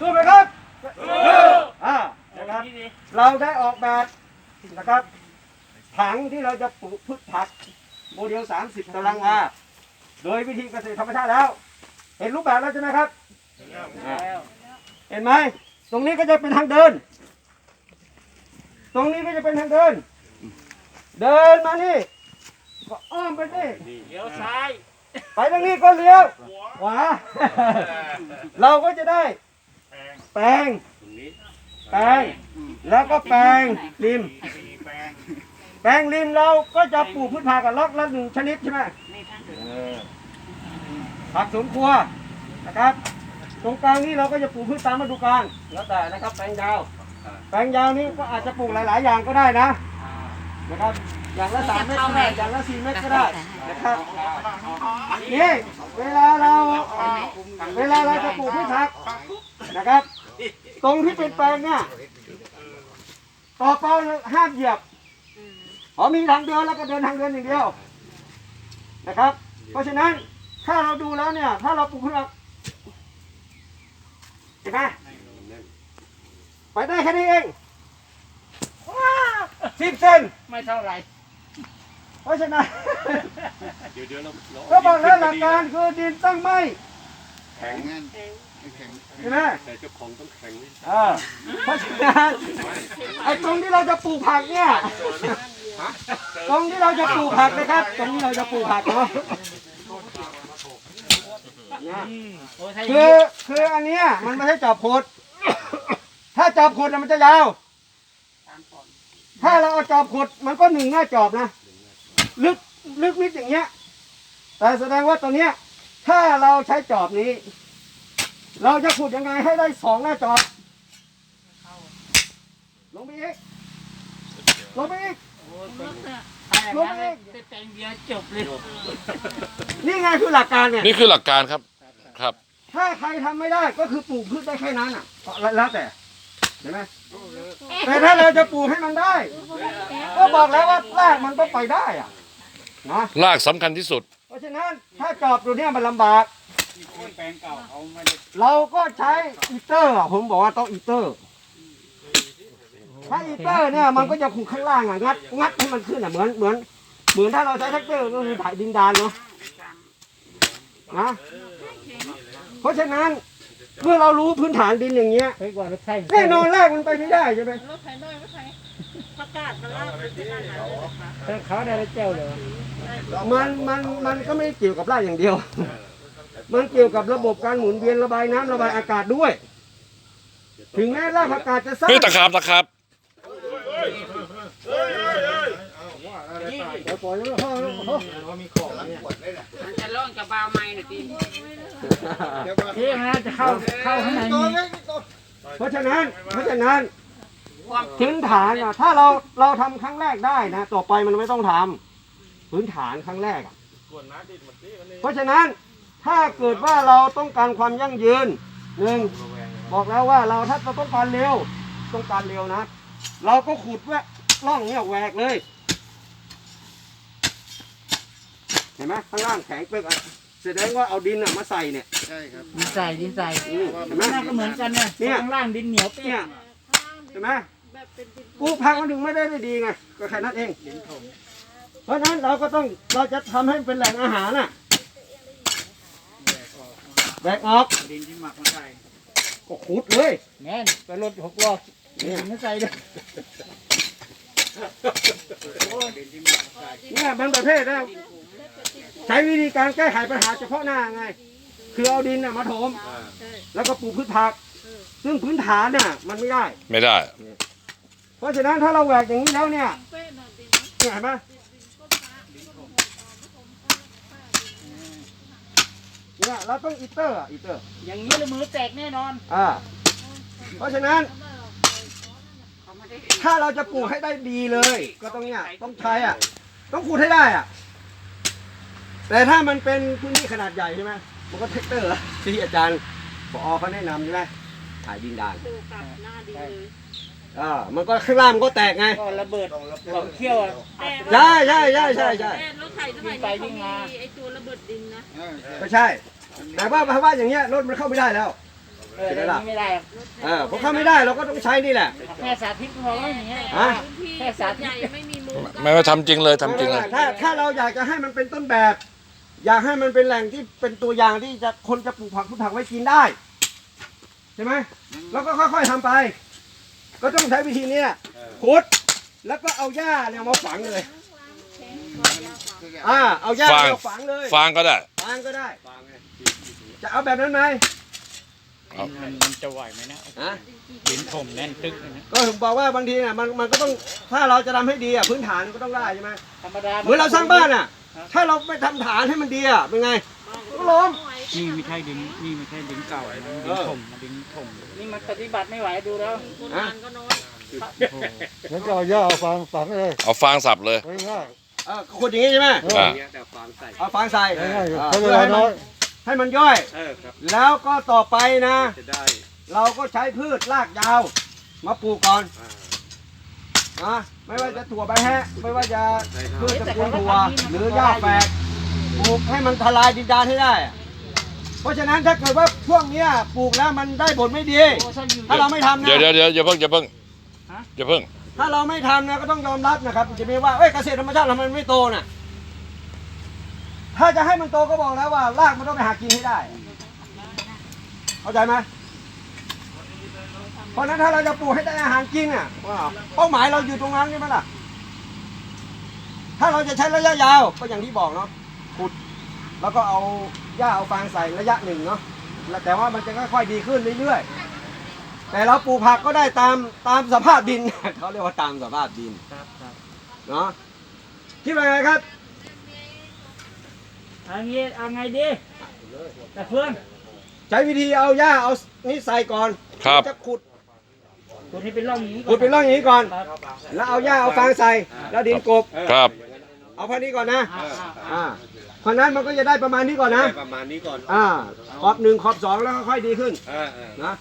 สู้ไหมครับอ่านะครับ เราได้ออกแบบนะครับถังที่เราจะปลูกพืชผัก โมเดล 30 ตารางวาโดยวิธีเกษตรธรรมชาติแล้ว เห็นรูปแบบแล้วใช่ไหมครับอ่าเห็นไหมตรงนี้ก็จะเป็นทางเดิน ตรงนี้ก็จะเป็นทางเดิน เดินมานี่ก็อ้อมไปนี่เลี้ยวซ้าย ไปทางนี้ก็เลี้ยวขวาเราก็จะได้ แปลงแปลงแล้วก็แปลงริม แปลงริมเราก็จะปลูกพืชผักกับล็อกละหนึ่งชนิดใช่ไหมเออผักสวนครัวนะครับ ตรงกลางนี้เราก็จะปลูกพืชตามฤดูกาลแล้วแต่นะครับ แปลงยาว แปลงยาวนี้ก็อาจจะปลูกหลาย ๆ อย่างก็ได้นะนะครับอย่างละสามเมตรก็ได้อย่างละสี่เมตรก็ได้นะครับนี่เวลาเราเอ่อเวลาเราจะปลูกพืชผักนะครับ ตรงที่เป็นแปลงเนี่ยต่อไปห้ามเหยียบอ๋อมีทางเดินแล้วก็เดินทางเดินอย่างเดียวนะครับ เพราะฉะนั้นถ้าเราดูแล้วเนี่ย ถ้าเราปลูกพืชผักเห็นไหมไปได้แค่นี้เองสิบเซนไม่เท่าไหร่เพราะฉะนั้นเดี๋ยวเดี๋ยวเราเราก็บอกแล้วหลักการคือดินต้องไม่ แข็งใช่ไหมแต่เจ้าของต้องแข็งนิดเออเพราะฉะนั้นไอ้ตรงที่เราจะปลูกผักเนี่ยตรงที่เราจะปลูกผักนะครับ ตรงที่เราจะปลูกผักเนาะเนี่ยโอ้ยถ้าอย่างคือนี้คืออันเนี้ยมันไม่ใช่จอบขุดถ้าจอบขุดน่ะมันจะยาว ถ้าเราเอาจอบขุดมันก็หนึ่งหน้าจอบนะ ลึกลึกนิดอย่างเงี้ย แต่แสดงว่าตัวเนี้ย ถ้าเราใช้จอบนี้ เราจะขุดยังไงให้ได้สองหน้าจอบลงไปอีกลงไปอีกถ้าอย่างนั้นเลยจะแต่งเดียวจบเลยนี่ไงคือหลักการเนี่ยนี่คือหลักการครับครับ ถ้าใครทำไม่ได้ก็คือปลูกพืชได้แค่นั้นอะแล้วแต่เห็นไหมแต่ถ้าเราจะปลูกให้มันได้ ก็บอกแล้วว่ารากมันต้องไปได้อะนะรากสำคัญที่สุด เพราะฉะนั้นถ้าจอบตัวเนี้ยมันลำบากแปลงเก่าเขาไม่ได้เราก็ใช้อีเตอร์อะผมบอกว่าต้องอีเตอร์ถ้าอีเตอร์เนี่ยมันก็จะขูดข้างล่างอะงัดงัดให้มันขึ้นอะเหมือนเหมือนเหมือนถ้าเราใช้แท็กเตอร์ก็คือถ่ายดินดานเนาะนะเพราะฉะนั้นเมื่อเรารู้พื้นฐานดินอย่างเงี้ยเฮ้ยกว่ารถไถแน่นอนแรกมันไปไม่ได้ใช่ไหม รถไถน้อยรถไถประ กาศมาลากไปที่นั่นน่ะเออเขาได้แล้วเจ้าเหรอมันมันมันก็ไม่ได้เกี่ยวกับไร่อย่างเดียว มันเกี่ยวกับระบบการหมุนเวียนระบายน้ำระบายอากาศด้วย ถึงแม้รากผักกาดจะสร้างเฮ้ยตะขาบตะขาบเดี๋ยวปล่อยแล้วพ่อพ่อมันจะล่องจะเบาไม้หน่อยดิที่มันจะเข้าเข้าข้างในนี่เพราะฉะนั้นเพราะฉะนั้น พื้นฐานอะถ้าเราเราทำครั้งแรกได้นะ ต่อไปมันไม่ต้องทำพื้นฐานครั้งแรกอะเพราะฉะนั้นถ้าเกิดว่าเราต้องการความยั่งยืนหนึ่งบอกแล้วว่าเราถ้าเราต้องการเร็วต้องการเร็วนะ เราก็ขุดแวะร่องเนี่ยแหวกเลย เห็นไหมข้างล่างแข็งเป๊กอะแสดงว่าเอาดินอะมาใส่เนี่ยดินใส่ดินใส่อืมเห็นไหม หน้าก็เหมือนกันเนี่ยเนี่ย ข้างล่างดินเหนียวเปี้เนี่ยยก เห็นไหม ปลูกผักมันถึงไม่ได้ได้ดีไงก็แค่นั้นเอง เพราะฉะนั้นเราก็ต้องเราจะทำให้มันเป็นแหล่งอาหารน่ะแบกออกดินที่หมักมาใส่ก็ขุดเลยแม่นไปรถหกล้อดินไม่ใส่ด้วยโอ้ยดินที่หมักมาใส่เนี่ยบางประเภทนะใช้วิธีการแก้ไขปัญหาเฉพาะหน้าไง คือเอาดินน่ะมาถม แล้วก็ปลูกพืชผัก ซึ่งพื้นฐานน่ะมันไม่ได้ ไม่ได้เพ ราะฉะนั้นถ้าเราแหวกอย่างนี้แล้วเนี่ยเนี่ยเห็นไหมเนี่ยเราต้องอีเตอร์อะอีเตอร์ อย่างนี้เลยมือแตกแน่นอน อ่า เพราะฉะนั้น ถ้าเราจะปลูกให้ได้ดีเลย ก็ต้องเนี่ยต้องใช้อะ ต้องขุดให้ได้อะ แต่ถ้ามันเป็นพื้นที่ขนาดใหญ่ใช่ไหมมันก็เทคเตอร์ที่อาจารย์ปอเขาแนะนำใช่ไหมถ่ายดินดาน ดูกับหน้าดีเลยอ่ามันก็ข้างล่างมันก็แตกไง ก็ระเบิดสองเขี้ยวอะ ใช่ใช่ใช่ใช่ใช่แต่รถไถสมัยนี้เขามีไอ้ตัวระเบิดดินนะก็ใช่ แต่ว่าภาวะอย่างเงี้ยรถมันเข้าไม่ได้แล้ว เออใช่ไหมเดี๋ยวล่ะนี้ไม่ได้เออพอเข้าไม่ได้เราก็ต้องใช้นี่แหละ แค่สาธิตพอแล้วอย่างเงี้ย ฮะ พื้นที่แค่สาธิตใหญ่ไม่มีมุมไม่ว่าทำจริงเลยทำจริงเลย ถ้าถ้าเราอยากจะให้มันเป็นต้นแบบ อยากให้มันเป็นแหล่งที่เป็นตัวอย่างที่จะคนจะปลูกผักพืชผักไว้กินได้ ใช่ไหมแล้วก็ค่อยๆทำไป ก็ต้องใช้วิธีเนี้ยขุดแล้วก็เอาหญ้าเนี่ยมาฝังเลย อ่า เอาหญ้าฟาง มาฝังเลยฟางก็ได้ ฟางก็ได้ฟางไงจะเอาแบบนั้นไหมมันมันจะไหวไหมนะฮะดินถมแน่นตึกเลยนะก็ผมบอกว่าบางทีน่ะมันมันก็ต้องถ้าเราจะทำให้ดีอะพื้นฐานก็ต้องได้ใช่ไหมธรรมดาเหมือนเราสร้างบ้านอะ ถ้าเราไม่ทำฐานให้มันดีอะเป็นไงก็ ล้มนี่ไม่ใช่ดินนี่ไม่ใช่ดินเก่านะดินถมดินถมนี่มันปฏิบัติไม่ไหวดูแล้วคนงานก็น้อยงั้นก็เอาหญ้าเอาฟางฝังเลยเอาฟางสับเลยง่ายเออขุดอย่างงี้ใช่ไหมๆเอออ่าเนี้ยแต่ฟางใส่เอาฟางใส่ง่ายๆอ่าใช้เวเพื่อลาให้มัน้อยนให้มันย่อยเออครับแล้วก็ต่อไปนะจะได้เราก็ใช้พืชรากยาว มาปลูกก่อนอ่านะไม่ว่าจะถั่วใบแฮะ ไม่ว่าจะพืชตระกูลถั่วหรือหญ้าแฝก ปลูกให้มันทลายดินแดานให้ได้อะเพราะฉะนั้นถ้าเกิดว่าช่วงเนี้ยปลูกแล้วมันได้ผลไม่ดีโอ้ถ้าอยู่ถ้าเราไม่ทำนะ เดี๋ยวเดี๋ยวเดี๋ยวอย่าเพิ่งอย่าเพิ่งฮะอย่าเพิ่ง ถ้าเราไม่ทำนะก็ต้องยอมรับนะครับจะไม่ว่าเอ้ยเกษตรธรรมชาติทำไมมันไม่โตน่ะ ถ้าจะให้มันโตก็บอกแล้วว่ารากมันต้องไปหากินให้ได้ เข้าใจไหมเพราะฉะนั้นถ้าเราจะปลูกให้ได้อาหารกินอะว้าวเป้าหมายเราอยู่ตรงนั้นใช่ไหมล่ะ ถ้าเราจะใช้ระยะยาวก็อย่างที่บอกเนาะ ขุด แล้วก็เอาหญ้าเอาฟางใส่ระยะหนึ่งเนาะแล้วแต่ว่ามันจะค่อยๆดีขึ้นเรื่อยๆ แต่เราปลูกผักก็ได้ตามตามสภาพดิน เขาเรียกว่าตามสภาพดินครับครับเนาะคิดว่าไงครับเอางี้เอาไงดีแต่เพื่อนใช้วิธีเอาหญ้าเอานี่ใส่ก่อนครับจะขุดตัวนี้เป็นร่องอย่างนี้ก่อนขุดเป็นร่องอย่างนี้ก่อนครับแล้วเอาหญ้าเอาฟางใส่แล้วดินกบเออครับ เอาพันนี้ก่อนนะอ่าอ่าอ่าอ่า เพราะนั้นมันก็จะได้ประมาณนี้ก่อนนะ ได้ประมาณนี้ก่อน อ่าขอบหนึ่งขอบสองแล้วค่อยๆดีขึ้นอ่าอ่า นะ